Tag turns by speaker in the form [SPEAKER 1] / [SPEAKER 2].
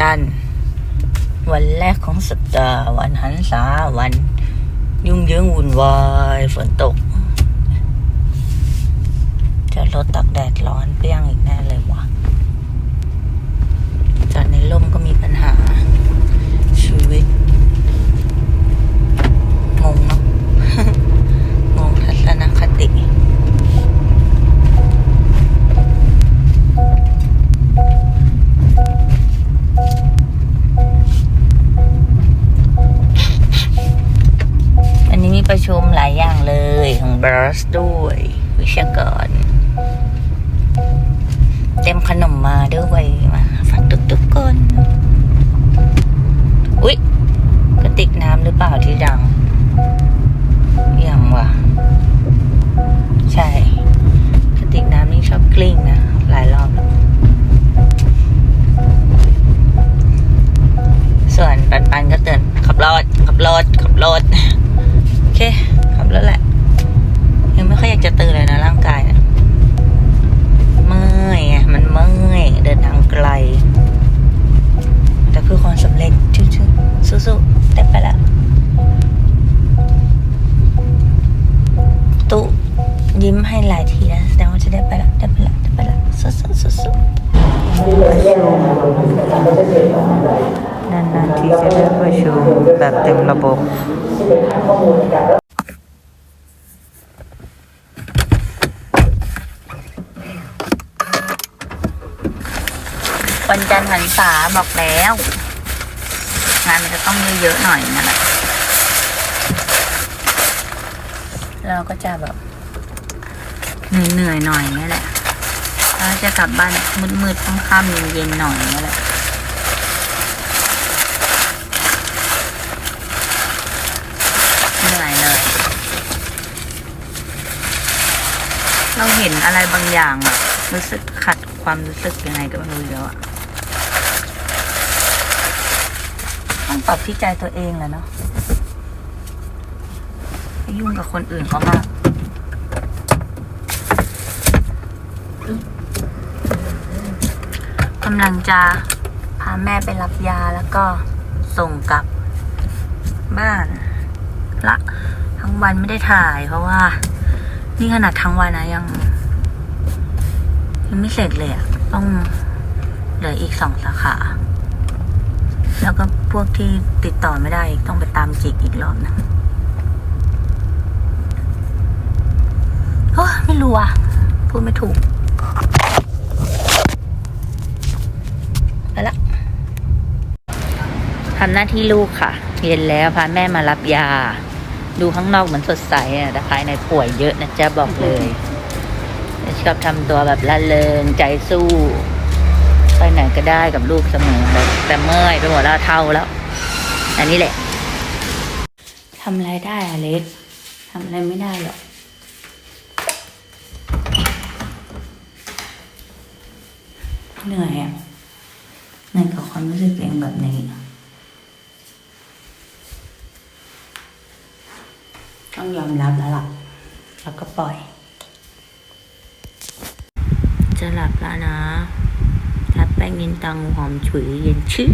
[SPEAKER 1] จันทร์ วันแรกของสัปดาห์วันหันษาวัน ยุ่งเยิงวุ่นวายฝนตกจะรถตักแดดร้อนเปรี้ยง บรัสด้วย วิชากร เต็มขนมมาด้วยมาฝากทุกๆคนอุ๊ยกระติกน้ำหรือเปล่าที่ดังยังวะใช่กระติกน้ำนี่ชอบกลิ้งนะ หลายรอบ ส่วนปันปันก็เตือนขับรถขับรถขับรถโอเค ขับรถแหละ สู้ๆได้ไปแล้วตุยิ้มให้หลายทีนะแสดงว่าจะได้ไปแล้วได้ไปแล้วได้ไปแล้วสู้ๆสู้ๆนานๆทีจะได้ประชุมแบบเต็มระบบวันจันทร์หันษาบอกแล้ว งานมันจะต้องเยอะๆหน่อยนั่นแหละเราก็จะแบบเหนื่อยๆหน่อยนี่แหละแล้วจะกลับบ้านมืดๆค่ำๆเย็นๆหน่อยนี่แหละเหนื่อยเลย เราเห็นอะไรบางอย่างอะรู้สึกขัดความรู้สึกยังไงก็ไม่รู้แล้วอะต้อง ปรับที่ใจตัวเองแหละเนาะไปยุ่งกับคนอื่นเขามากกำลังจะพาแม่ไปรับยาแล้วก็ส่งกลับบ้าน ละ ทั้งวันไม่ได้ถ่าย เพราะว่า นี่ขนาดทั้งวันนะยัง ยังไม่เสร็จเลยอะต้องเหลืออีกสองสาขา แล้วก็พวกที่ติดต่อไม่ได้ต้องไปตามจิกอีกรอบนะโอ้ไม่รู้อะ พูดไม่ถูก ไปละทำหน้าที่ลูกค่ะ เย็นแล้วพาแม่มารับยา ดูข้างนอกเหมือนสดใสอะแต่ภายในป่วยเยอะนะจ๊ะบอกเลยชอบทำตัวแบบละเริงใจสู้ ก็ได้กับลูกเสมอแต่แต่เมื่อยไปหมดแล้วเท่าแล้ว อันนี้แหละทำอะไรได้อะเล็กทำอะไรไม่ได้หรอกเหนื่อยอะเหนื่อยกับความรู้สึกตัวเองแบบนี้ต้องยอมรับแล้วล่ะแล้วก็ปล่อย จะหลับแล้วนะ ทับแป้งยินตังหอมฉุยเย็นชื้อ